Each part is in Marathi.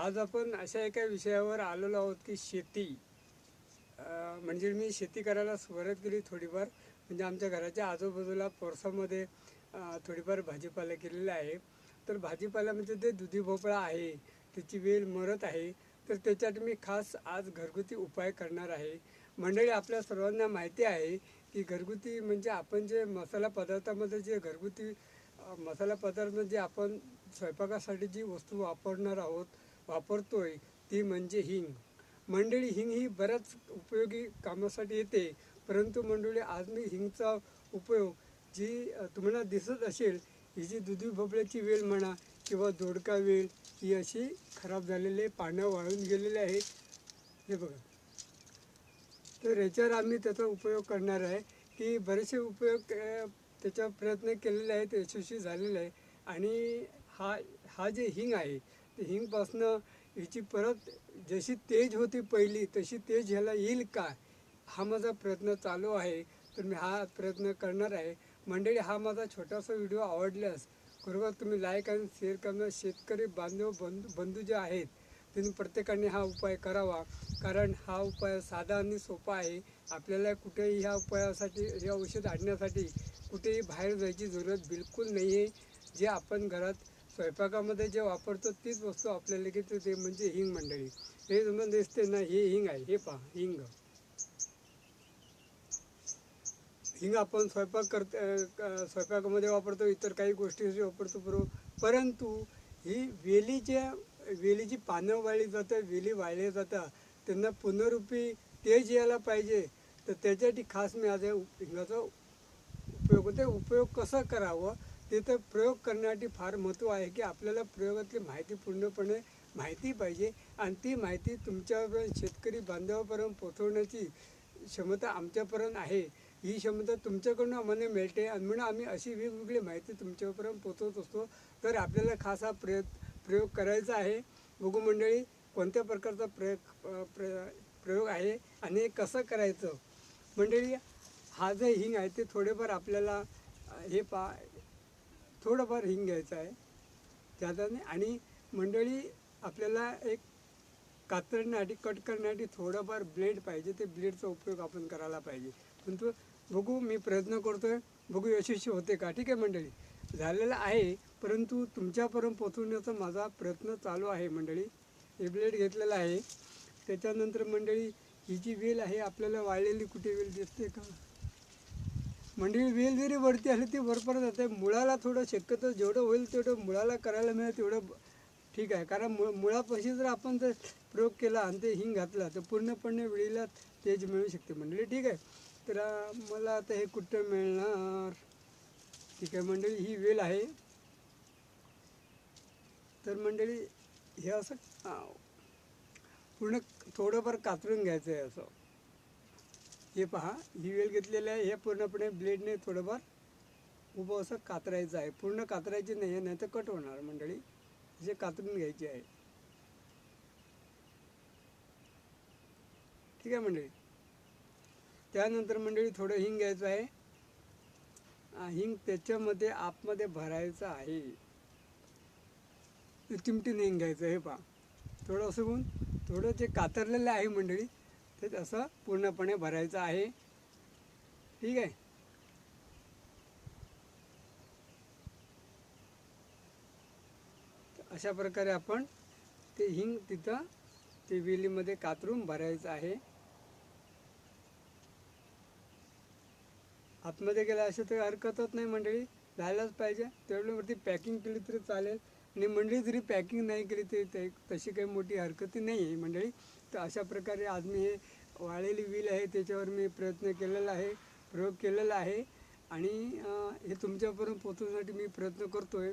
आज आपण अशा एका विषयावर आलेलो आहोत की शेती. म्हणजे मी शेती करायला सुरुवात केली थोडीफार. म्हणजे आमच्या घराच्या आजूबाजूला पोरसामध्ये थोडीफार भाजीपाला केलेला आहे. तर भाजीपाल्यामध्ये म्हणजे ते दुधी भोपळा आहे त्याची वेल मरत आहे. तर त्याच्यात मी खास आज घरगुती उपाय करणार आहे. मंडळी आपल्या सर्वांना माहिती आहे की घरगुती म्हणजे आपण जे मसाला पदार्थामध्ये जे घरगुती मसाला पदार्थ जे आपण स्वयंपाकासाठी जी वस्तू वापरणार आहोत वापरतोय ती म्हणजे हिंग. मंडळी हिंग ही बऱ्याच उपयोगी कामासाठी येते परंतु मंडळी आज मी हिंगचा उपयोग जी तुम्हाला दिसत असेल ही जी दुधी भोपळ्याची वेल म्हणा किंवा दोडका वेल ही अशी खराब झालेले पानं वाळून गेलेले आहेत. हे बघा. तर याच्यावर आम्ही त्याचा उपयोग करणार आहे की बरेचसे उपयोग अ, त्याचा प्रयत्न केलेले आहेत यशस्वी झालेले आहे. आणि हा हा जे हिंग आहे हिंगपासनं हिची परत जशी तेज होती पहिली तशी तेज ह्याला येईल का? हा माझा प्रयत्न चालू आहे. तर मी हा प्रयत्न करणार आहे. मंडळी हा माझा छोटासा व्हिडिओ आवडल्यास बरोबर तुम्ही लाईक आणि शेअर करणं शेतकरी बांधव बंधू बंधू जे आहेत त्यांनी प्रत्येकाने हा उपाय करावा. कारण हा उपाय साधा आणि सोपा आहे. आपल्याला कुठेही ह्या उपायासाठी हे औषध आणण्यासाठी कुठेही बाहेर जायची जरूरत बिलकुल नाही आहे जे आपण घरात स्वयंपाकामध्ये जे वापरतो तीच वस्तू आपल्याला की ते म्हणजे हिंग मंडळी. हे तुम्हाला दिसते ना हे हिंग आहे. हे पहा हिंग. हिंग आपण स्वयंपाक करत स्वयंपाकामध्ये वापरतो इतर काही गोष्टी वापरतो बरोबर परंतु ही वेलीच्या वेलीची पानं वाळली जातं वेली वाळल्या जातात त्यांना पुनरुपी तेज यायला पाहिजे. तर त्याच्यासाठी खास मी आज हिंगाचा उपयोग होते उपयोग कसा करावा? ते तर प्रयोग करण्यासाठी फार महत्त्व आहे की आपल्याला प्रयोगातली माहिती पूर्णपणे माहिती पाहिजे आणि ती माहिती तुमच्यापर्यंत शेतकरी बांधवापर्यंत पोचवण्याची क्षमता आमच्यापर्यंत आहे. ही क्षमता तुमच्याकडून आम्हाला मिळते आणि म्हणून आम्ही अशी वेगवेगळी माहिती तुमच्यापर्यंत पोचवत असतो. तर आपल्याला खास हा प्रय प्रयोग करायचा आहे. बघू मंडळी कोणत्या प्रकारचा प्रयोग प्र प्रयोग आहे आणि हे कसं करायचं? मंडळी हा जे हिंग आहे ते थोडेफार आपल्याला हे पा थोडंफार हिंग घ्यायचं आहे. त्याच्याने आणि मंडळी आपल्याला एक कातरण्यासाठी कट करण्यासाठी थोडंफार ब्लेड पाहिजे. ते ब्लेडचा उपयोग आपण करायला पाहिजे. परंतु बघू मी प्रयत्न करतोय. बघू यशस्वी होते का? ठीक आहे मंडळी. झालेलं आहे. परंतु तुमच्यापर्यंत पोचवण्याचा माझा प्रयत्न चालू आहे मंडळी. हे ब्लेड घेतलेलं आहे. त्याच्यानंतर मंडळी ही जी वेल आहे आपल्याला वाळलेली कुठे वेल दिसते का? मंडळी वेल जरी वरती असली ती वरपर जाते. मुळाला थोडं शक्यतो जेवढं होईल तेवढं मुळाला करायला मिळेल तेवढं ठीक आहे. कारण मु मुळापाशी जर आपण जर प्रयोग केला आणि ते हिंग घातला तर पूर्णपणे वेळीला तेज मिळू शकते मंडळी. ठीक आहे? तर मला आता हे कुठं मिळणार? ठीक आहे मंडळी ही वेल आहे. तर मंडळी हे असं पूर्ण थोडंफार कातरून घ्यायचं आहे असं. हे पहा ही वेल घेतलेली आहे. हे पूर्णपणे ब्लेडने थोडंफार उभं असं कातरायचं आहे. पूर्ण कातरायची नाही आहे नाही तर कट होणार मंडळी. जे कातरून घ्यायची आहे. ठीक आहे मंडळी? त्यानंतर मंडळी थोडं हिंग घ्यायचं आहे. हिंग त्याच्यामध्ये आतमध्ये भरायचं आहे. चिमटीने हिंग घ्यायचं हे पहा. थोडं असं होऊन थोडं जे कातरलेलं आहे मंडळी ते तसं पूर्णपणे भरायचं आहे. ठीक आहे? अशा प्रकारे आपण ते हिंग तिथं ते विलीमध्ये कातरून भरायचं आहे. आतमध्ये गेला असं तर हरकतच नाही मंडळी. जायलाच पाहिजे. तेवढ्यावरती पॅकिंग केली तरी चालेल. आणि मंडळी जरी पॅकिंग नाही केली तरी ते तशी काही मोठी हरकती नाही आहे मंडळी. तर अशा प्रकारे आज मी हे वाळलेली विल आहे त्याच्यावर मी प्रयत्न केलेला आहे प्रयोग केलेला आहे. आणि हे तुमच्यापर्यंत पोचवण्यासाठी मी प्रयत्न करतो आहे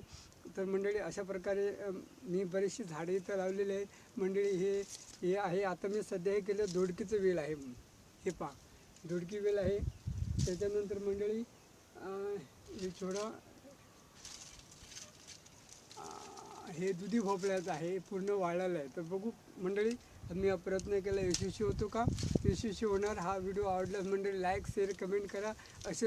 तर मंडळी अशा प्रकारे मी बरीचशी झाडे इथं लावलेली आहेत. मंडळी हे हे आहे आता मी सध्या हे केलं दोडकीचं वेल आहे. हे पहा दोडकी वेल आहे. त्याच्यानंतर मंडळी हे छोडा हे दुधी भोपळ्याचं आहे हे पूर्ण वाळलेलं आहे. तर बघू मंडळी मी हा प्रयत्न केला. यशस्वी होतो का? यशस्वी होणार. हा व्हिडिओ आवडल्यास मंडळी लाईक शेअर कमेंट करा. असेच